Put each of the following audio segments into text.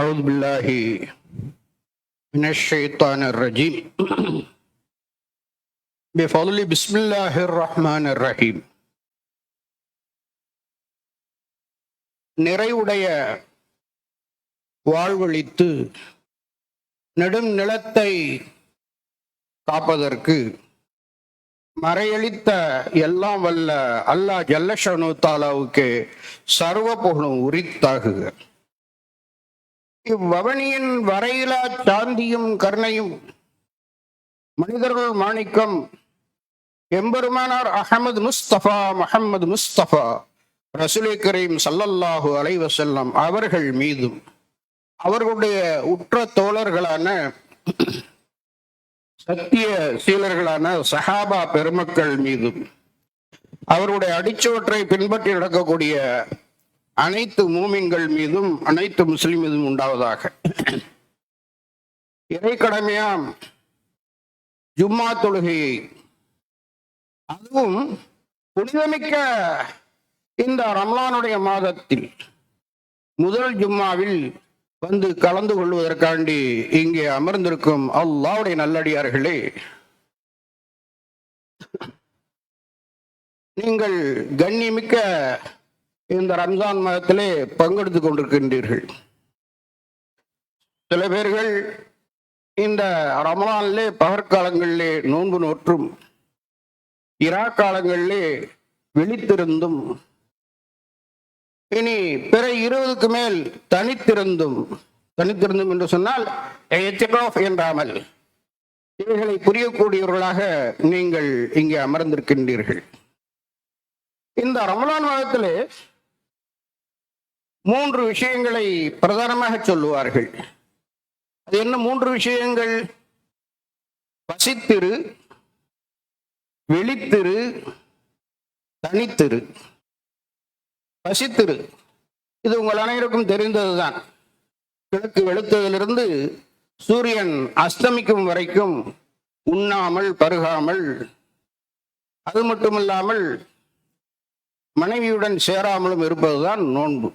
أعوذ بالله من الشيطان الرجيم بفضل بسم الله الرحمن الرحيم நிறைவுடைய வாழ்வழித்து நெடும் நிலத்தை காப்பதற்கு மறையளித்த எல்லாம் வல்ல அல்லாஹ் ஜல்லஷனு தாலாவுக்கு சர்வ புகழும் உரித்தாகுக இவ்வவனியின் வரையிலா சாந்தியும் கருணையும் மனிதர்கள் மாணிக்கம். எம்பெருமானார் அகமது முஸ்தபா முஹம்மது முஸ்தபா ரசுலை கரீம் சல்லல்லாஹு அலைவசல்லம் அவர்கள் மீதும் அவர்களுடைய உற்ற தோழர்களான சத்திய சீலர்களான சஹாபா பெருமக்கள் மீதும் அவருடைய அடிச்சுவற்றை பின்பற்றி நடக்கக்கூடிய அனைத்து மூமின்கள் மீதும் அனைத்து முஸ்லிம் மீதும் உண்டாவதாக. இறை கடமையாம் ஜும்மா தொழுகையை அதுவும் புனிதமிக்க இந்த ரம்லானுடைய மாதத்தில் முதல் ஜும்மாவில் வந்து கலந்து கொள்வதற்காண்டி இங்கே அமர்ந்திருக்கும் அல்லாவுடைய நல்லடியார்களே நீங்கள் கண்ணிமிக்க இந்த ரம்ஜான் மாதத்திலே பங்கெடுத்துக் கொண்டிருக்கின்றீர்கள். சில பேர்கள் இந்த ரமலானிலே பகற்காலங்களிலே நோன்பு நோற்றும் இரா காலங்களிலே விழித்திருந்தும் இனி பிற இருபதுக்கு மேல் தனித்திருந்தும் தனித்திருந்தும் என்று சொன்னால் என்றாமல் இவைகளை புரியக்கூடியவர்களாக நீங்கள் இங்கே அமர்ந்திருக்கின்றீர்கள். இந்த ரமலான் மாதத்திலே மூன்று விஷயங்களை பிரதானமாக சொல்லுவார்கள். அது என்ன மூன்று விஷயங்கள்? பசித்திரு வெளித்திரு தனித்திரு. பசித்திரு இது உங்கள் அனைவருக்கும் தெரிந்ததுதான். கிழக்கு வெளுத்ததிலிருந்து சூரியன் அஸ்தமிக்கும் வரைக்கும் உண்ணாமல் பருகாமல் அது மட்டுமில்லாமல் மனைவியுடன் சேராமலும் இருப்பதுதான் நோன்பு.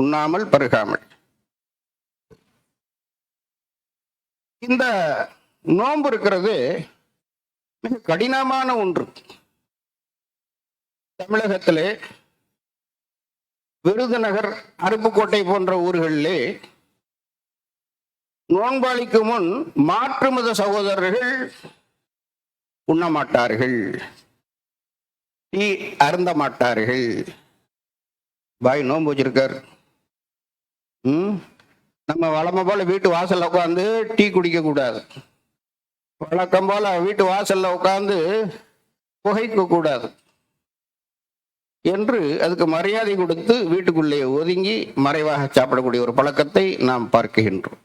உண்ணாமல் பருகாமல். இந்த நோன்பு இருக்கிறது மிக கடினமான ஒன்று. தமிழகத்திலே விருதுநகர் அருப்புக்கோட்டை போன்ற ஊர்களிலே நோன்பாளிக்கு முன் மாற்று மத சகோதரர்கள் உண்ண மாட்டார்கள் டீ அருந்த மாட்டார்கள் பாய் நோன்பு வச்சிருக்கார். நம்ம வளமை போல வீட்டு வாசல்ல உட்காந்து டீ குடிக்க கூடாது. வழக்கம் போல வீட்டு வாசல்ல உட்காந்து புகைக்க கூடாது. என்று அதுக்கு மரியாதை கொடுத்து வீட்டுக்குள்ளே ஒதுங்கி மறைவாக சாப்பிடக்கூடிய ஒரு பழக்கத்தை நாம் பார்க்கின்றோம்.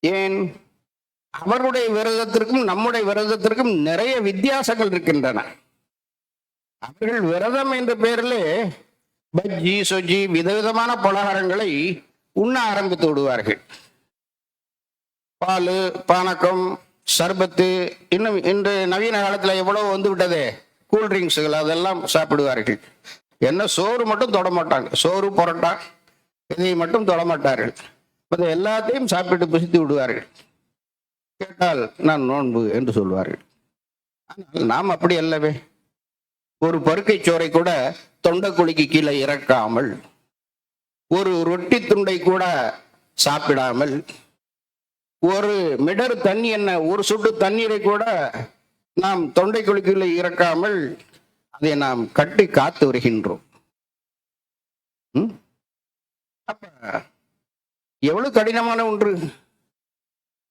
ஏன்? அவருடைய விரதத்திற்கும் நம்முடைய விரதத்திற்கும் நிறைய வித்தியாசங்கள் இருக்கின்றன. அவர்கள் விரதம் என்ற பெயரிலே பஜ்ஜி சொஜ்ஜி விதவிதமான பலகாரங்களை உண்ண ஆரம்பித்து விடுவார்கள். பால் பானக்கம் சர்பத்து இன்னும் இன்று நவீன காலத்தில் எவ்வளோ வந்து விட்டதே? கூல் ட்ரிங்க்ஸுகள் அதெல்லாம் சாப்பிடுவார்கள். என்ன சோறு மட்டும் தொட மாட்டாங்க. சோறு புரட்டா இதை மட்டும் தொட மாட்டார்கள். மற்ற எல்லாத்தையும் சாப்பிட்டு புசித்து விடுவார்கள். கேட்டால் நான் நோன்பு என்று சொல்வார்கள். ஆனால் நாம் அப்படி அல்லவே. ஒரு பருக்கை சோறை கூட தொண்டைக்குழிக்கு கீழே இறக்காமல் ஒரு ரொட்டி துண்டை கூட சாப்பிடாமல் ஒரு மிடர் தண்ணி என்ன ஒரு சுட்டு தண்ணீரை கூட நாம் தொண்டை குழிக்குள்ளே இறக்காமல் அதை நாம் கட்டி காத்து வருகின்றோம். ம்? அப்ப எவ்வளவு கடினமான ஒன்று.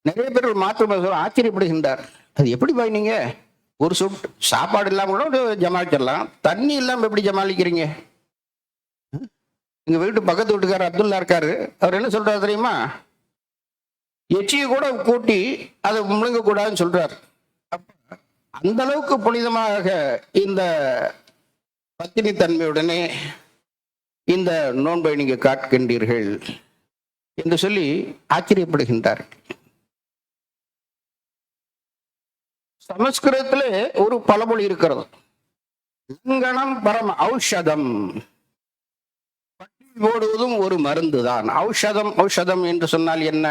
நிறைய பேர் மாற்றம் ஆச்சரியப்படுகின்றார். அது எப்படி பாய்னீங்க ஒரு சுட் சாப்பாடு இல்லாமல் கூட ஒரு ஜமாளிச்சிடலாம் தண்ணி இல்லாமல் எப்படி ஜமாளிக்கிறீங்க எங்கள் வீட்டு பக்கத்து வீட்டுக்காரர் அப்துல்லா இருக்காரு. அவர் என்ன சொல்கிறார் தெரியுமா? எச்சியை கூட கூட்டி அதை முழுங்கக்கூடாதுன்னு சொல்கிறார் அந்த அளவுக்கு புனிதமாக இந்த பத்தினி தன்மையுடனே இந்த நோன்பை நீங்கள் காக்கின்றீர்கள் என்று சொல்லி ஆச்சரியப்படுகின்றார் சமஸ்கிருதத்திலே ஒரு பழமொழி இருக்கிறது. லங்கனம் பரம் ஔஷதம். பட்டி போடுவதும் ஒரு மருந்து தான் ஔஷதம் ஔஷதம் என்று சொன்னால் என்ன?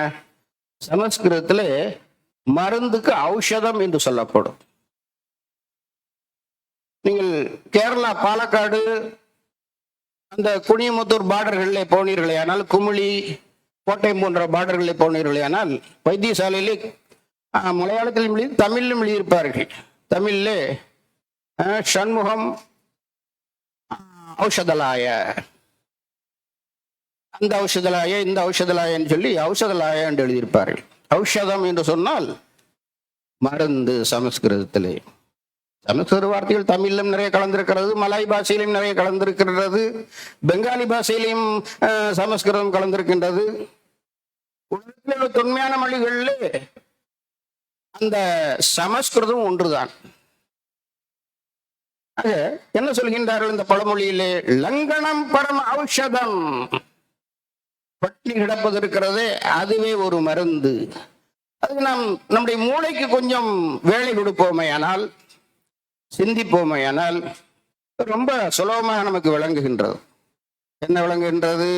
சமஸ்கிருதத்திலே மருந்துக்கு ஔஷதம் என்று சொல்லப்படும். நீங்கள் கேரளா பாலக்காடு அந்த குனியமுத்தூர் பார்டர்களில் போனீர்களே ஆனால் குமிழி கோட்டை போன்ற பார்டர்களில் போனீர்களே ஆனால் வைத்தியசாலையிலே மலையாளத்திலும் எழுதி தமிழிலும் எழுதியிருப்பார்கள். தமிழில் ஆ, சண்முகம் ஔஷதலாய. அந்த ஔஷதலாய இந்த ஔஷதலாயன்னு சொல்லி ஔஷதலாய என்று எழுதியிருப்பார்கள். ஔஷதம் என்று சொன்னால் மருந்து சமஸ்கிருதத்திலே. சமஸ்கிருத வார்த்தைகள் தமிழிலும் நிறைய கலந்திருக்கிறது மலாய் பாஷையிலும் நிறைய கலந்திருக்கிறது பெங்காலி பாஷையிலும் சமஸ்கிருதம் கலந்திருக்கின்றது. உலகத்தில் உள்ள தொன்மையான மொழிகளில் அந்த சமஸ்கிருதம் ஒன்றுதான். அது என்ன சொல்கின்றார்கள் இந்த பழமொழியிலே? லங்கனம் பரம் ஔஷதம். பட்டினி கிடப்பது இருக்கிறதே அதுவே ஒரு மருந்து. அது நாம் நம்முடைய மூளைக்கு கொஞ்சம் வேலை கொடுப்போமே ஆனால் சிந்திப்போமே ஆனால் ரொம்ப சுலபமாக நமக்கு விளங்குகின்றது. என்ன விளங்குகின்றது?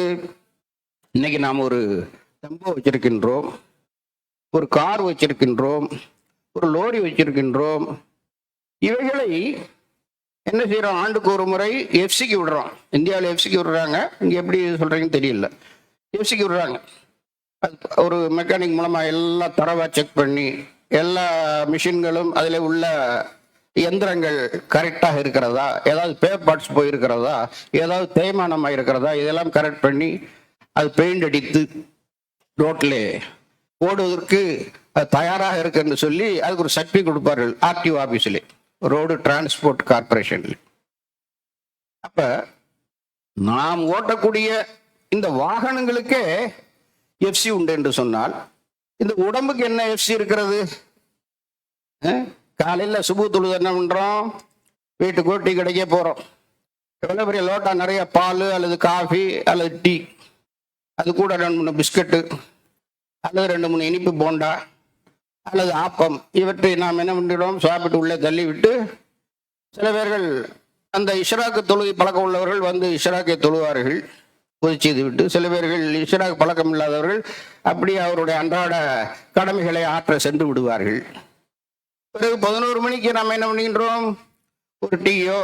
இன்னைக்கு நாம் ஒரு டெம்போ வச்சிருக்கின்றோம். ஒரு கார் வச்சிருக்கின்றோம் ஒரு லோரி வச்சிருக்கின்றோம். இவைகளை என்ன செய்கிறோம் ஆண்டுக்கு ஒரு முறை எஃப்சிக்கு விடுறோம். இந்தியாவில் எஃப்சிக்கு விடுறாங்க. இங்கே எப்படி சொல்கிறீங்கன்னு தெரியல. எஃப்சிக்கு விடுறாங்க. அது ஒரு மெக்கானிக் மூலமாக எல்லாம் தரவாக செக் பண்ணி எல்லா மிஷின்களும் அதில் உள்ள எந்திரங்கள் கரெக்டாக இருக்கிறதா? ஏதாவது பேர் பார்ட்ஸ் போயிருக்கிறதா? ஏதாவது தேய்மானமாக இருக்கிறதா இதெல்லாம் கரெக்ட் பண்ணி அது பெயிண்ட் அடித்து ரோட்டில் ஓடுவதற்கு தயாராக தயாராக இருக்குன்னு சொல்லி அதுக்கு ஒரு சர்டிஃபிகேட் கொடுப்பார்கள் ஆர்டிஓ ஆஃபீஸில் ரோடு டிரான்ஸ்போர்ட் கார்பரேஷன்ல அப்ப நாம் ஓட்டக்கூடிய இந்த வாகனங்களுக்கே எஃப்சி உண்டு என்று சொன்னால் இந்த உடம்புக்கு என்ன எஃப்சி இருக்கிறது? காலையில் சுபு தொழுது என்ன பண்ணுறோம் வீட்டுக்கு டீ கடைக்கே போகிறோம் எவ்வளோ பெரிய லோட்டா? நிறைய பால் அல்லது காஃபி அல்லது டீ அது கூட ரெண்டு மூணு பிஸ்கட்டு. அல்லது ரெண்டு மூணு இனிப்பு போண்டா அல்லது ஆப்பம். இவற்றை நாம் என்ன பண்ணிடுவோம் சாப்பிட்டு உள்ளே தள்ளிவிட்டு சில பேர்கள் அந்த இஷ்ராக்கு தொழுகை பழக்கம் உள்ளவர்கள் வந்து இஷ்ராக்கை தொழுவார்கள். பொது செய்து விட்டு சில பேர்கள் இஷ்ராக் பழக்கம் இல்லாதவர்கள் அப்படியே அவருடைய அன்றாட கடமைகளை ஆற்ற சென்று விடுவார்கள். பிறகு பதினோரு மணிக்கு நாம் என்ன பண்ணுகின்றோம்? ஒரு டீயோ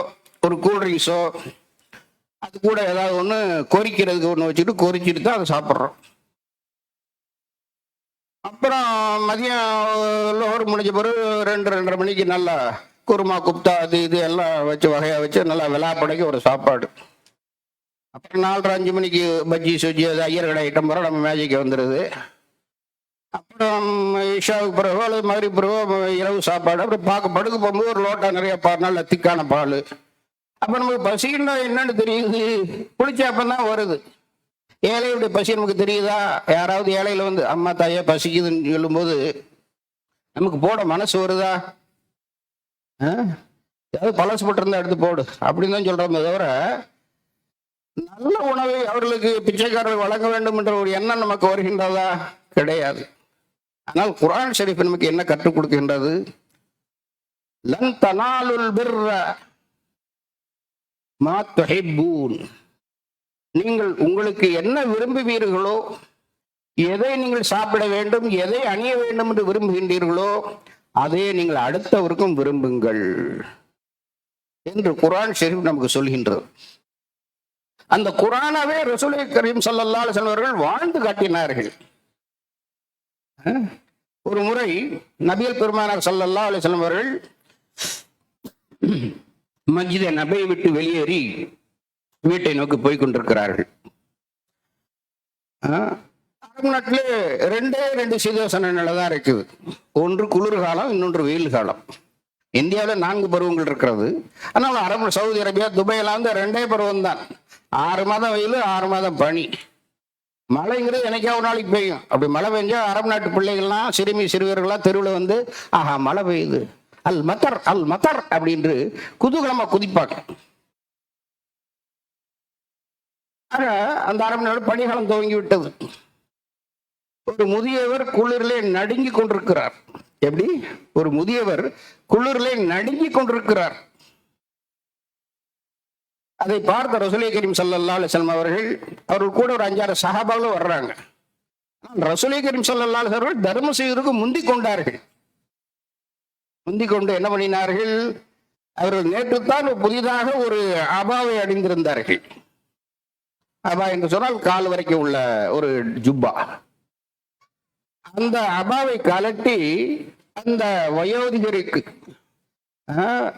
ஒரு கூல்ட்ரிங்க்ஸோ அது கூட ஏதாவது ஒன்று கொறிக்கிறதுக்கு ஒன்று வச்சுட்டு கொறிச்சிட்டு தான் அதை சாப்பிட்றோம். அப்புறம் மதியம் லோடு முடிஞ்ச பிறகு ரெண்டு ரெண்டரை மணிக்கு நல்லா குருமா குப்தா அது இது எல்லாம் வச்சு வகையாக வச்சு நல்லா விழாப்படைக்கு ஒரு சாப்பாடு. அப்புறம் நாலரை அஞ்சு மணிக்கு பஜ்ஜி சுஜ்ஜி அது ஐயர் கடை ஐட்டம் பிறகு நம்ம மேஜிக்கு வந்துடுது அப்புறம் இஷாவுக்கு பிறகு அல்லது மதுரை பிறகு இரவு சாப்பாடு அப்புறம் பார்க்க படுக்க போகும்போது ஒரு லோட்டா நிறைய பால் நல்ல திக்கான பால். அப்போ நமக்கு பசின்னா என்னன்னு தெரியுது. குளிச்சப்பந்தான் வருது. ஏழையுடைய பசி நமக்கு தெரியுதா? யாராவது ஏழையில் வந்து அம்மா தாயா பசிக்குதுன்னு சொல்லும்போது நமக்கு போட மனசு வருதா? ஆ? ஏதாவது பழசு போட்டிருந்தா எடுத்து போடு. அப்படின்னு தான் சொல்கிறோமே தவிர நல்ல உணவை அவர்களுக்கு பிச்சைக்காரர்கள் வழங்க வேண்டும் என்ற ஒரு எண்ணம் நமக்கு வருகின்றதா? கிடையாது. ஆனால் குரான் ஷெரீஃப் நமக்கு என்ன கற்றுக் கொடுக்கின்றது? லன் தனாலுல் பிர்ர மா துஹிப்பூன். நீங்கள் உங்களுக்கு என்ன விரும்புவீர்களோ எதை நீங்கள் சாப்பிட வேண்டும் எதை அணிய வேண்டும் என்று விரும்புகின்றீர்களோ அதை நீங்கள் அடுத்தவருக்கும் விரும்புங்கள் என்று குரான் ஷெரீப் நமக்கு சொல்கின்றது. அந்த குரானாவே ரசூலை கரீம் ஸல்லல்லாஹு செல்வர்கள் வாழ்ந்து காட்டினார்கள். ஒரு முறை நபியல் பெருமானார் சல்லல்லா அலைஹி வஸல்லம் அவர்கள் மஸ்ஜிதை விட்டு வெளியேறி வீட்டை நோக்கி போய் கொண்டிருக்கிறார்கள் ஆஹ், அரபு நாட்டில் ரெண்டே ரெண்டு சீதோசன நிலை தான் இருக்குது. ஒன்று குளிர்காலம் இன்னொன்று வெயில் காலம் இந்தியாவில் நான்கு பருவங்கள் இருக்கிறது. ஆனால் அரபு சவுதி அரேபியா துபாயில் வந்து ரெண்டே பருவம் தான். ஆறு மாதம் வெயில் ஆறு மாதம் பனி. மழைங்கிறது என்னைக்கா ஒரு நாளைக்கு பெய்யும்? அப்படி மழை பெஞ்சா அரபு நாட்டு பிள்ளைகள்லாம் சிறுமி சிறுவர்கள்லாம் தெருவில் வந்து ஆஹா மழை பெய்யுது. அல் மத்தர் அல் மத்தர் அப்படின்று குதூகலமாக குதிப்பாங்க. ஆக அந்த அரண்மனையோட நாடு பனிகாலம் துவங்கி விட்டது ஒரு முதியவர் குளிரிலே நடுங்கி கொண்டிருக்கிறார். எப்படி? ஒரு முதியவர் குளிரிலே நடுங்கி கொண்டிருக்கிறார். அதை பார்த்த ரசுலே கரீம் சல்லல்லா அலிஸ்லாம் அவர்கள் அவர்கள் கூட ஒரு அஞ்சாறு சகாபாவில் வர்றாங்க. ரசுலே கரீம் சல்லல்லா அலிஸ்லாம் அவர்கள் தர்ம செய்வதற்கு முந்தி கொண்டார்கள். முந்தி கொண்டு என்ன பண்ணினார்கள்? அவர்கள் நேற்றுத்தான் புதிதாக ஒரு அபாவை அடைந்திருந்தார்கள் அபா என்று சொன்னால் கால் வரைக்கும் உள்ள ஒரு ஜுப்பா. அந்த அபாவை கலட்டி அந்த வயோதிகருக்கு ஆஹ்,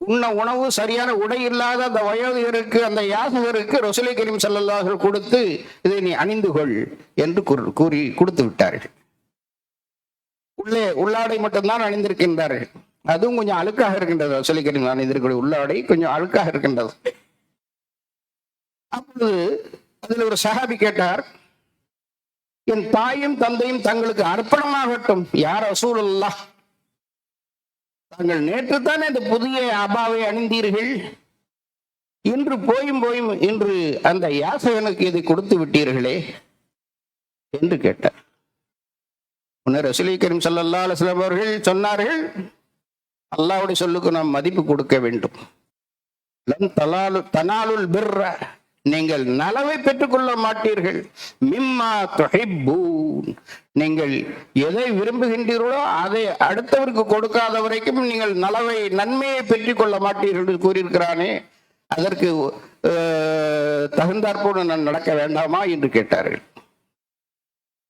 உண்ண உணவு சரியான உடை இல்லாத அந்த வயோதிகருக்கு அந்த யாசகருக்கு ரொசலை கரீம் ஸல்லல்லாஹு கொடுத்து இதை நீ அணிந்து கொள் என்று கூறி கொடுத்து விட்டார்கள். உள்ளே உள்ளாடை மட்டும்தான் அணிந்திருக்கின்றார்கள். அதுவும் கொஞ்சம் அழுக்காக இருக்கின்றது. ரொசலை கரீம் அணிந்திருக்கிற உள்ளாடை கொஞ்சம் அழுக்காக இருக்கின்றது. அப்பொழுது அதில் ஒரு சஹாபி கேட்டார் என் தாயும் தந்தையும் தங்களுக்கு அர்ப்பணமாகட்டும் யார் ரசூலுல்லாஹ். தாங்கள் நேற்று தானே இந்த புதிய அபாவை அணிந்தீர்கள். இன்று போயும் போயும் இன்று அந்த யாசகனுக்கு இதை கொடுத்து விட்டீர்களே என்று கேட்டார். முன்னர் ரசூலை கரீம் ஸல்லல்லாஹு அலைஹி அவர்கள் சொன்னார்கள் அல்லாவுடைய சொல்லுக்கு நாம் மதிப்பு கொடுக்க வேண்டும். தனாலுல் பிர்ர நீங்கள் நலவை பெற்றுக்கொள்ள மாட்டீர்கள். மிம்மா துஹிப்பூன். நீங்கள் எதை விரும்புகின்றீர்களோ அதை அடுத்தவருக்கு கொடுக்காத வரைக்கும் நீங்கள் நலவை நன்மையை பெற்றுக்கொள்ள மாட்டீர்கள் என்று கூறியிருக்கிறானே. அதற்கு தகுந்தாற்போடு நான் நடக்க வேண்டாமா என்று கேட்டார்கள்.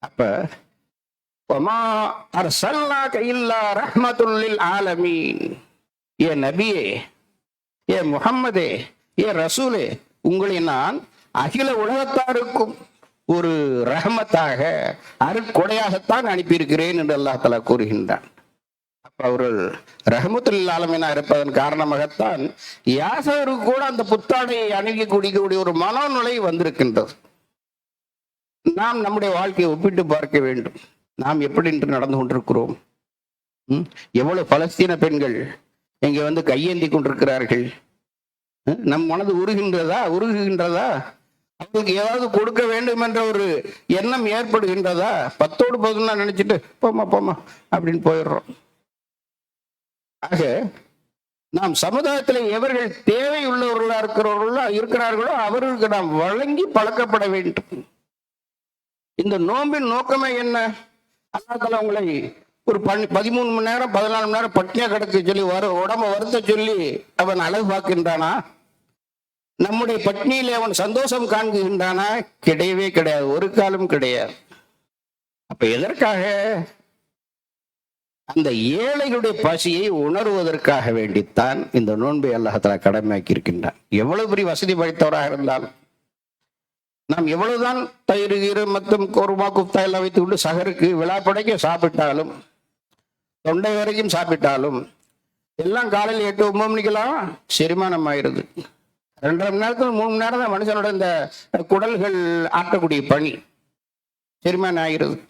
அப்ப ஒமா அர்சல்னாக இல்லா ரஹ்மத்துல்லில் ஆலமீன். ஏ நபியே ஏ முகம்மதே ஏ ரசூலே உங்களை நான் அகில உலகத்தாருக்கும் ஒரு ரஹமத்தாக அருட்கொடையாகத்தான் அனுப்பியிருக்கிறேன் என்று அல்லாஹ் தலா கூறுகின்றான். அப்ப அவர்கள் ரஹமத்துல் ஆலமீனா இருப்பதன் காரணமாகத்தான் யாசகருக்கு கூட அந்த புத்தாடையை அணுகி குடிக்கக்கூடிய ஒரு மனோநிலை வந்திருக்கின்றது. நாம் நம்முடைய வாழ்க்கையை ஒப்பிட்டு பார்க்க வேண்டும். நாம் எப்படி என்று நடந்து கொண்டிருக்கிறோம்? ம்? எவ்வளவு பலஸ்தீன பெண்கள் இங்கே வந்து கையேந்தி கொண்டிருக்கிறார்கள்? நம் மனது உருகின்றதா? உருகுகின்றதா? அவங்களுக்கு ஏதாவது கொடுக்க வேண்டும் என்ற ஒரு எண்ணம் ஏற்படுகின்றதா? பத்தோடு பதினா நினைச்சிட்டு போமா போமா அப்படின்னு போயிடுறோம். ஆக நாம் சமுதாயத்தில் எவர்கள் தேவை உள்ளவர்களா இருக்கிறவர்களோ இருக்கிறார்களோ அவர்களுக்கு நாம் வழங்கி பழக்கப்பட வேண்டும். இந்த நோம்பின் நோக்கமே என்ன? அல்லாஹ் உங்களை ஒரு பன் பதிமூணு மணி நேரம் பதினாலு மணி நேரம் பட்டினியா கிடக்க சொல்லி வர உடம்ப வருத்த சொல்லி அவன் அழகு பார்க்கின்றானா? நம்முடைய பட்னியில அவன் சந்தோஷம் காண்கின்றானா? கிடையவே கிடையாது. ஒரு காலம் கிடையாது. அப்ப எதற்காக? அந்த ஏழைகளுடைய பசியை உணர்வதற்காக வேண்டித்தான் இந்த நோன்பை அல்லாஹத்துல கடமையாக்கி இருக்கின்றான். எவ்வளவு பெரிய வசதி படைத்தவராக இருந்தாலும் நாம் எவ்வளவுதான் தயிர் கீரை மற்றும் கோருமா குப்தா எல்லாம் வைத்து கொண்டு சகருக்கு விழாப்படைக்க சாப்பிட்டாலும் தொண்டை வரைக்கும் சாப்பிட்டாலும் எல்லாம் காலையில் எட்டு ஒன்பது மணிக்கெல்லாம் செரிமானம் ஆயிருது ரெண்டரை மணி நேரத்தில் மூணு மணி நேரம் தான் மனுஷனோட இந்த குடல்கள் ஆட்டக்கூடிய பணி. செரிமானம் ஆகிறது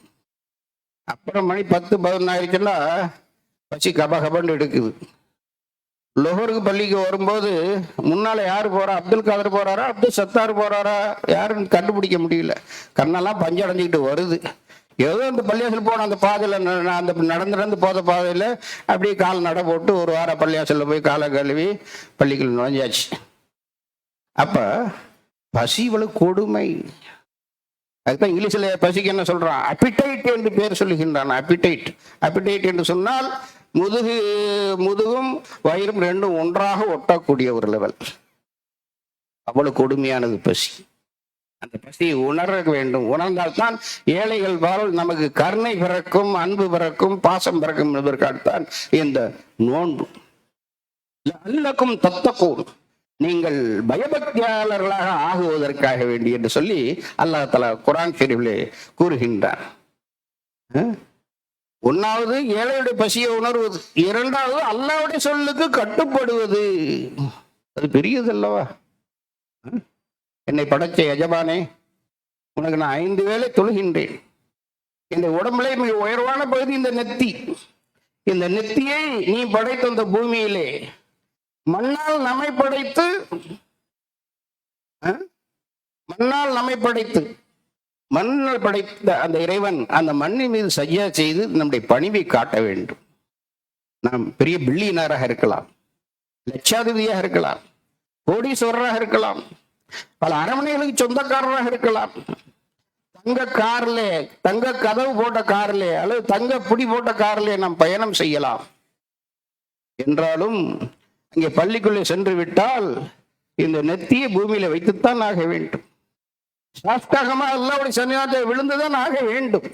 அப்புறம் மணி பத்து பதினொன்று ஆயிடுச்சுன்னா பசி கப கபண்டு எடுக்குது. லோகருக்கு பள்ளிக்கு வரும்போது முன்னால யாரு போறா? அப்துல் காதர் போறாரா? அப்துல் சத்தார் போறாரா? யாருன்னு கண்டுபிடிக்க முடியல. கண்ணெல்லாம் பஞ்சடைஞ்சிக்கிட்டு வருது. ஏதோ அந்த பள்ளியாசல் போன அந்த பாதையில ந- ந- அந்த நடந்து நடந்து போத பாதையில அப்படியே கால் நட போட்டு ஒரு வாரம் பள்ளியாசல்ல போய் காலை கழுவி பள்ளிக்குள்ள நுழைஞ்சாச்சு. அப்போ பசி இவ்வளவு கொடுமை. அதுதான் இங்கிலீஷில் பசிக்கு என்ன சொல்கிறான் அப்பிடைட் என்று பேர் சொல்லுகின்றான். அப்பிடைட் அப்பிடைட் என்று சொன்னால் முதுகு முதுகும் வயிறும் ரெண்டும் ஒன்றாக ஒட்டக்கூடிய ஒரு லெவல் அவ்வளவு கொடுமையானது பசி. அந்த பசியை உணர வேண்டும். உணர்ந்தால்தான் ஏழைகள் வாழ் நமக்கு கருணை பிறக்கும் அன்பு பிறக்கும் பாசம் பிறக்கும் என்பதற்காகத்தான் இந்த நோன்பு. அல்லக்கும் தத்தக்கூடும். நீங்கள் பயபக்தியாளர்களாக ஆகுவதற்காக வேண்டி என்று சொல்லி அல்லாஹ் தலா குரான் ஷெரீஃபிலே கூறுகின்றார். ஒன்னாவது ஏழையுடைய பசியை உணர்வது இரண்டாவது அல்லாவுடைய சொல்லுக்கு கட்டுப்படுவது. அது பெரியது அல்லவா? என்னை படைச்ச எஜமானே உனக்கு நான் ஐந்து வேளை தொழுகின்றேன். இந்த உடம்புல மிக உயர்வான பகுதி இந்த நெத்தி. இந்த நெத்தியை நீ படைத்த அந்த பூமியிலே மண்ணால் நம்மை படைத்து மண்ணால் நம்மை படைத்து மண்ணால் படைத்த அந்த இறைவன் அந்த மண்ணின் மீது சையா செய்து நம்முடைய பணிவை காட்ட வேண்டும். நாம் பெரிய பில்லியனராக இருக்கலாம் லட்சாதிபதியாக இருக்கலாம் கோடீஸ்வரராக இருக்கலாம் பல அரண்மனைகளுக்கு சொந்தக்காரராக இருக்கலாம். தங்க கார்ல தங்க கதவு போட்ட கார்ல அல்லது தங்க புடி போட்ட கார்ல நாம் பயணம் செய்யலாம். என்றாலும் அங்கே பள்ளிக்குள்ளே சென்று விட்டால் இந்த நெத்தியை பூமியில வைத்துத்தான் ஆக வேண்டும். சாஷ்டாகமா அல்லாவுடைய சன்னிதானத்தை விழுந்துதான் ஆக வேண்டும்.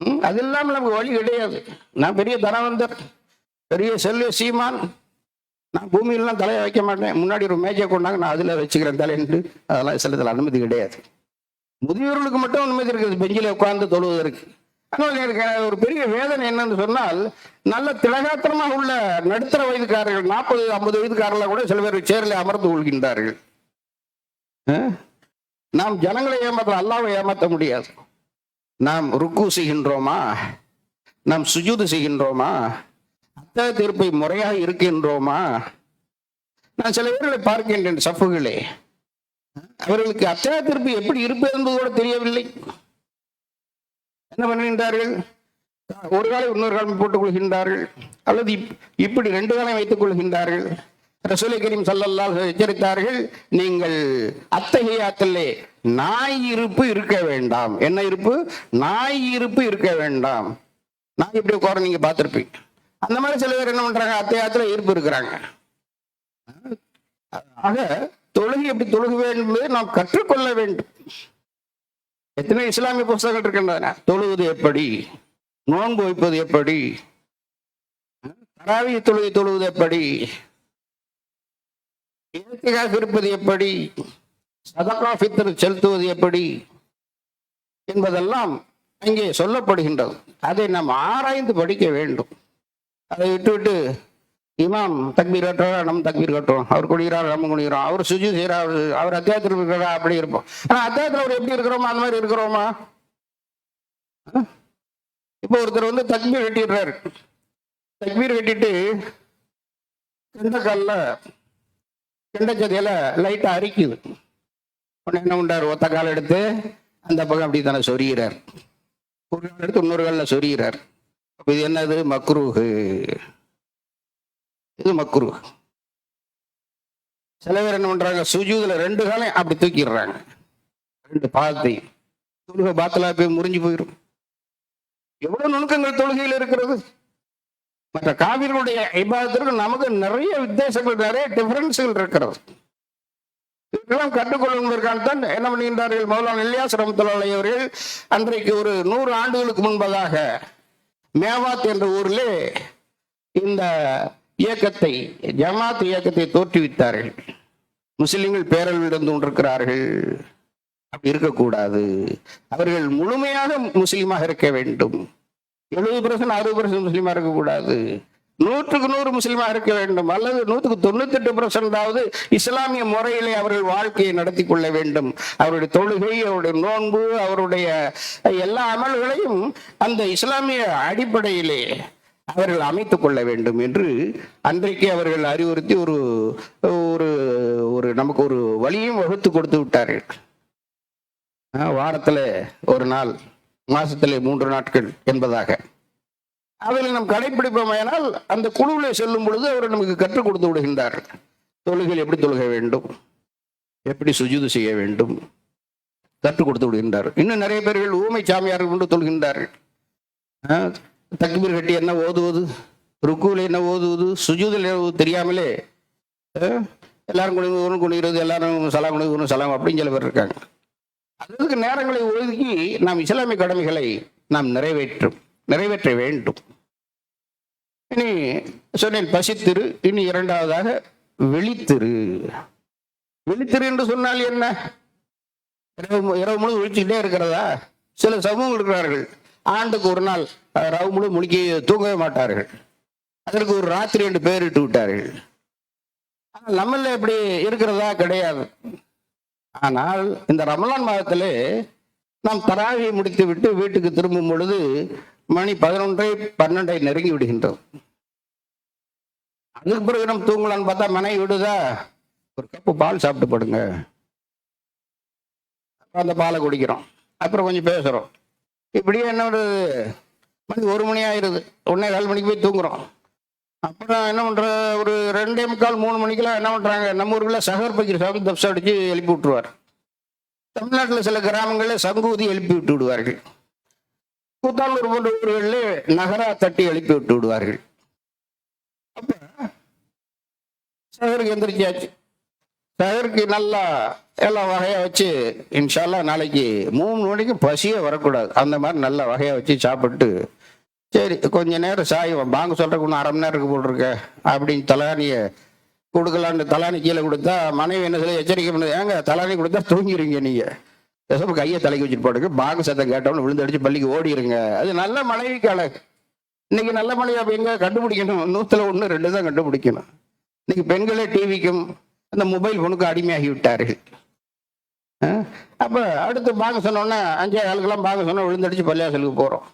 ம், அது இல்லாமல் நமக்கு வழி கிடையாது. நான் பெரிய தனவந்தர் பெரிய செல்வ சீமான். நான் பூமியிலாம் தலையை வைக்க மாட்டேன். முன்னாடி ஒரு மேஜை கொண்டாங்க நான் அதில் வச்சுக்கிறேன் தலைன்ட்டு அதெல்லாம் சிலத்தில் அனுமதி கிடையாது. முதியோர்களுக்கு மட்டும் அனுமதி இருக்குது. பெஞ்சில் உட்கார்ந்து தொழுவதற்கு. ஒரு பெரிய வேதனை என்னன்னு சொன்னால் நல்ல திலகாத்திரமாக உள்ள நடுத்தர வயதுக்காரர்கள் நாற்பது ஐம்பது வயதுக்காரர்கள் கூட சில பேர் சேரில் அமர்ந்து கொள்கின்றார்கள். நாம் ஜனங்களை ஏமாற்ற அல்லாவை ஏமாற்ற முடியாது. நாம் ருக்கு செய்கின்றோமா? நாம் சுஜூது செய்கின்றோமா? அத்த தீர்ப்பை முறையாக இருக்கின்றோமா? நான் சில பேர்களை பார்க்கின்றேன் சஃபுகளே அவர்களுக்கு அச்சா திருப்பி எப்படி இருப்பது என்பது கூட தெரியவில்லை. என்ன பண்ணுகின்றார்கள் ஒரு காலை இன்னொரு காலம் போட்டுக் கொள்கின்றார்கள். அல்லது இப்- இப்படி ரெண்டு காலம் வைத்துக் கொள்கின்றார்கள். ரசூலை கரீம் ஸல்லல்லாஹு எச்சரித்தார்கள் நீங்கள் அத்தகையாத்திலே நாய் இருப்பு இருக்க வேண்டாம். என்ன இருப்பு? நாய் இருப்பு இருக்க வேண்டாம். நாய் இப்படி உட்கார நீங்க பார்த்துருப்பீங்க. அந்த மாதிரி சில பேர் என்ன பண்றாங்க? அத்தையாத்துல இருப்பு இருக்கிறாங்க. ஆக தொழுகை எப்படி தொழுக வேண்டும் நாம் கற்றுக்கொள்ள வேண்டும். எத்தனை இஸ்லாமிய புஸ்தகங்கள் இருக்கின்றன? தொழுவது எப்படி? நோன்பு வைப்பது எப்படி? தராவிய தொழுகை தொழுவது எப்படி? இயற்கையாக இருப்பது எப்படி? சதகா ஃபித்ர் செலுத்துவது எப்படி? என்பதெல்லாம் அங்கே சொல்லப்படுகின்றது. அதை நாம் ஆராய்ந்து படிக்க வேண்டும். அதை விட்டுவிட்டு இமாம் தக்பீர் கட்டுறோம் நம்ம தக்பீர் கட்டுறோம் அவர் குடிக்கிறார் நம்ம குடிக்கிறோம். அவர் சுஜி செய்கிறார் அவர் அத்தியாயத்தில் இருக்கிறா அப்படி இருப்போம். ஆனால் அத்தியாயத்தில் அவர் எப்படி இருக்கிறோமா அந்த மாதிரி இருக்கிறோமா? இப்போ ஒருத்தர் வந்து தக்பீர் கட்டிடுறாரு. தக்பீர் கட்டிட்டு கெண்டக்கல்ல கெண்டச்சதையில லைட்டாக அரிக்குது. உடனே என்ன பண்றாரு? ஒத்த கால் எடுத்து அந்த பக்கம் அப்படி தானே சொரிகிறார் ஒரு கால் எடுத்து இன்னொரு காலில் சொரிகிறார் அப்போ இது என்னது? மக்ரூஹு. இது மக்குரு. சில பேர் என்ன பண்றாங்க சுஜூதுல ரெண்டு காலையும் அப்படி தூக்கிடுறாங்க. ரெண்டு பாதத்தையும். தொழுகை பாத்தலா போய் முறிஞ்சு போயிடும் எவ்வளவு நுணுக்கங்கள் தொழுகையில் இருக்கிறது? மற்ற காவிர்களுடைய இபாதத்திற்கு நமக்கு நிறைய வித்தியாசங்கள் நிறைய டிஃபரன்ஸுகள் இருக்கிறது. இதெல்லாம் கற்றுக்கொள்வதற்காக தான் என்ன பண்ணுகின்றார்கள்? மௌலான இல்யாஸ் ரஹமத்துல்லாஹி அவர்கள் அன்றைக்கு ஒரு நூறு ஆண்டுகளுக்கு முன்பதாக மேவாத் என்ற ஊரிலே இந்த இயக்கத்தை ஜமாத் இயக்கத்தை தோற்றுவித்தார்கள். முஸ்லிம்கள் பேரழிவிடம் கொண்டிருக்கிறார்கள். அப்படி இருக்கக்கூடாது. அவர்கள் முழுமையாக முஸ்லீமாக இருக்க வேண்டும். எழுபது பர்சன்ட் அறுபது பர்சன்ட் முஸ்லீமாக இருக்கக்கூடாது. நூற்றுக்கு நூறு முஸ்லீமா இருக்க வேண்டும். அல்லது நூற்றுக்கு தொண்ணூத்தெட்டு பர்சன்டாவது இஸ்லாமிய முறையிலே அவர்கள் வாழ்க்கையை நடத்தி கொள்ள வேண்டும். அவருடைய தொழுகை அவருடைய நோன்பு அவருடைய எல்லா அமல்களையும் அந்த இஸ்லாமிய அடிப்படையிலே அவர்கள் அமைத்து கொள்ள வேண்டும் என்று அன்றைக்கு அவர்கள் அறிவுறுத்தி ஒரு ஒரு ஒரு நமக்கு ஒரு வழியும் வகுத்து கொடுத்து விட்டார்கள். வாரத்தில் ஒரு நாள் மாசத்துல மூன்று நாட்கள் என்பதாக. அதில் நாம் கடைபிடிப்போமையானால் அந்த குழுவில் செல்லும் பொழுது அவர் நமக்கு கற்றுக் கொடுத்து விடுகின்றார். தொழுகையில் எப்படி தொழுக வேண்டும்? எப்படி சுஜிது செய்ய வேண்டும்? கற்றுக் கொடுத்து விடுகின்றார். இன்னும் நிறைய பேர்கள் ஊமை சாமியார்கள் கொண்டு தொழுகின்றார்கள். தக்பீர் கட்டி என்ன ஓதுவது? ருக்குவில் என்ன ஓதுவது? சுஜூதில் என்ன தெரியாமலே எல்லாரும் எல்லாரும் குணிவு குணிகிறது எல்லாரும் சலாம் குணிவு சலாம் அப்படின்னு சில பேர் இருக்காங்க. அதற்கு நேரங்களை ஒதுக்கி நாம் இஸ்லாமிய கடமைகளை நாம் நிறைவேற்றும் நிறைவேற்ற வேண்டும். இனி சொன்னேன் பசித்திரு இனி இரண்டாவதாக வெளித்திரு வெளித்திரு என்று சொன்னால் என்ன? இரவு இரவு முழு ஒழிச்சுக்கிட்டே இருக்கிறதா? சில சமூகம் இருக்கிறார்கள். ஆண்டுக்கு ஒரு நாள் ரவு முழு முழுக்கி தூங்கவே மாட்டார்கள். அதற்கு ஒரு ராத்திரி என்று பெயரிட்டு விட்டார்கள். ஆனால் நம்மள இப்படி இருக்கிறதா கிடையாது. ஆனால் இந்த ரமலான் மாதத்திலே நாம் தராவியை முடித்து விட்டு வீட்டுக்கு திரும்பும் பொழுது மணி பதினொன்றை பன்னெண்டை நெருங்கி விடுகின்றோம். அதுக்கு பிறகு நம்ம தூங்கலாம்னு பார்த்தா மனைவி விடுதா? ஒரு கப்பு பால் சாப்பிட்டு படுங்க. அப்புறம் அந்த பாலை குடிக்கிறோம். அப்புறம் கொஞ்சம் பேசுகிறோம் இப்படியே என்ன ஒரு மணி ஒரு மணி ஆயிருது. ஒன்னே கால் மணிக்கு போய் தூங்குறோம். அப்புறம் என்ன பண்ற? ஒரு ரெண்டே முக்கால் மூணு மணிக்கெல்லாம் என்ன பண்றாங்க? நம்ம ஊருக்குள்ள சகர் பக்கீர் சாமி தப்சா அடிச்சு எழுப்பி விட்டுருவார். தமிழ்நாட்டில் சில கிராமங்களில் சங்கூதி எழுப்பி விட்டு விடுவார்கள். கூத்தாலூர் போன்ற ஊர்களில் நகரா தட்டி எழுப்பி விட்டு விடுவார்கள். அப்ப சகருக்கு எந்திரிச்சாச்சு. சகருக்கு நல்லா எல்லாம் வகையாக வச்சு இன்ஷால்லா நாளைக்கு மூணு மணிக்கு பசியே வரக்கூடாது. அந்த மாதிரி நல்ல வகையாக வச்சு சாப்பிட்டு சரி கொஞ்ச நேரம் சாயம் வாங்க சொல்கிறக்கு இன்னும் அரை மணி நேரத்துக்கு போட்டிருக்க அப்படின்னு தலானியை கொடுக்கலான்னு தலானி கீழே கொடுத்தா மனைவி என்ன சொல்லி எச்சரிக்கை பண்ணுது ஏங்க தலானி கொடுத்தா தூங்கிடுங்க நீங்கள் பேசாம கையை தலைக்கு வச்சுட்டு போடுங்க பாங்க சத்தம் கேட்டவனு விழுந்தடிச்சு பள்ளிக்கு ஓடிடுங்க அது நல்ல மனைவிக்கு அழகு இன்னைக்கு நல்ல மனைவி அப்போ எங்கே கண்டுபிடிக்கணும்? நூற்றில் ஒன்று ரெண்டு தான் கண்டுபிடிக்கணும். இன்னைக்கு பெண்களே டிவிக்கும் அந்த மொபைல் ஃபோனுக்கு அடிமையாகி விட்டார்கள் அப்போ அடுத்து பார்க்க சொன்னோன்னே அஞ்சே ஆளுக்கெல்லாம் பார்க்க சொன்ன விழுந்தடிச்சு பள்ளியாசலுக்கு போகிறோம்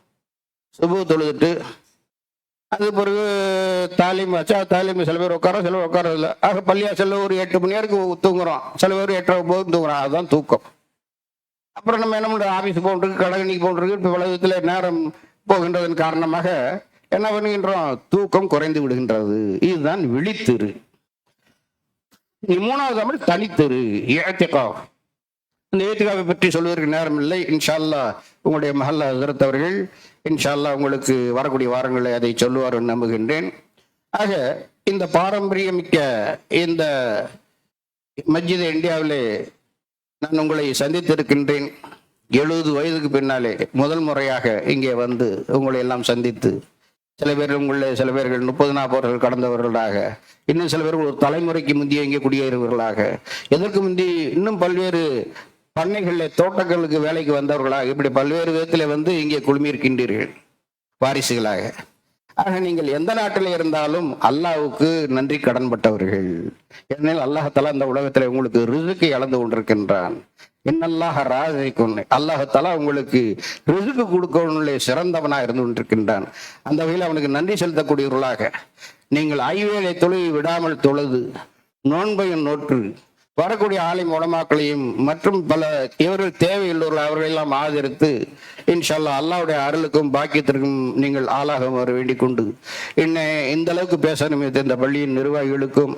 சுபு தொழுதுட்டு அது பிறகு தாலிம் வச்சா தாலிம் சில பேர் உட்கார சில பேர் உட்காரதில்ல ஆக பள்ளியாசல்ல ஒரு எட்டு மணி வரைக்கும் தூங்குறோம். சில பேர் எட்டரை போது தூங்குறோம். அதுதான் தூக்கம். அப்புறம் நம்ம என்ன பண்ணுறோம் ஆஃபீஸ் போன்றிருக்கு கடகணிக்கு போன்றிருக்கு இப்போ உலகத்தில் நேரம் போகின்றதன் காரணமாக என்ன பண்ணுகின்றோம்? தூக்கம் குறைந்து விடுகின்றது. இதுதான் விழித்திரு. மூணாவது அமல் தனித்தெரு ஏத்திகா இந்த ஏத்திகாவை பற்றி சொல்வதற்கு நேரம் இல்லை. இன்ஷால்லா உங்களுடைய மஹல்ல ஹசரத் அவர்கள் இன்ஷால்லா உங்களுக்கு வரக்கூடிய வாரங்களை அதை சொல்லுவார் நம்புகின்றேன். ஆக இந்த பாரம்பரியமிக்க இந்த மஸ்ஜித் இந்தியாவிலே நான் உங்களை சந்தித்திருக்கின்றேன். எழுபது வயதுக்கு பின்னாலே முதல் முறையாக இங்கே வந்து உங்களை எல்லாம் சந்தித்து சில பேர் உங்களே சில பேர்கள் முப்பது நாற்பவர்கள் கடந்தவர்களாக. இன்னும் சில பேர் ஒரு தலைமுறைக்கு முந்தைய இங்கே குடியேறியவர்களாக எதற்கு முந்தி இன்னும் பல்வேறு பண்ணைகளில் தோட்டங்களுக்கு வேலைக்கு வந்தவர்களாக இப்படி பல்வேறு விதத்தில் வந்து இங்கே குழுமியிருக்கின்றீர்கள் வாரிசுகளாக. ஆக நீங்கள் எந்த நாட்டில் இருந்தாலும் அல்லாவுக்கு நன்றி கடன்பட்டவர்கள். ஏனெனில் அல்லாஹால அந்த உலகத்தில் உங்களுக்கு ரிசுக்கு அளந்து கொண்டிருக்கின்றான். இன்னல்லாஹ ராஜிக்கும் அல்லாஹால உங்களுக்கு ரிசுக்கு கொடுக்கணுள்ளே சிறந்தவனா இருந்து கொண்டிருக்கின்றான். அந்த வகையில் அவனுக்கு நன்றி செலுத்தக்கூடியவர்களாக நீங்கள் ஐவேளை தொழுகை விடாமல் தொழுது நோன்பையும் நோற்று வரக்கூடிய ஆலை உலமாக்களையும் மற்றும் பல இவர்கள் தேவையுள்ளவர்கள் அவர்களெல்லாம் ஆதரித்து இன்ஷால்லா அல்லாவுடைய அருளுக்கும் பாக்கியத்திற்கும் நீங்கள் ஆளாக வர வேண்டிக் கொண்டு என்னை இந்த அளவுக்கு பேச நிமித்த இந்த பள்ளியின் நிர்வாகிகளுக்கும்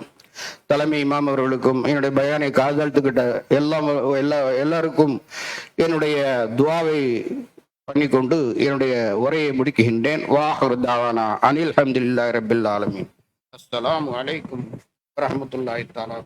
தலைமை இமாம் அவர்களுக்கும் என்னுடைய பயானை காதல்த்துக்கிட்ட எல்லாம் எல்லா எல்லாருக்கும் என்னுடைய துவாவை பண்ணிக்கொண்டு என்னுடைய உரையை முடிக்குகின்றேன் வாஹர் தாவானா அனில் அஹமதுல்லா ரபில் ஆலமின். அஸ்லாம் அலைக்கும் வரஹ்மத்துல்லாஹி தஆலா.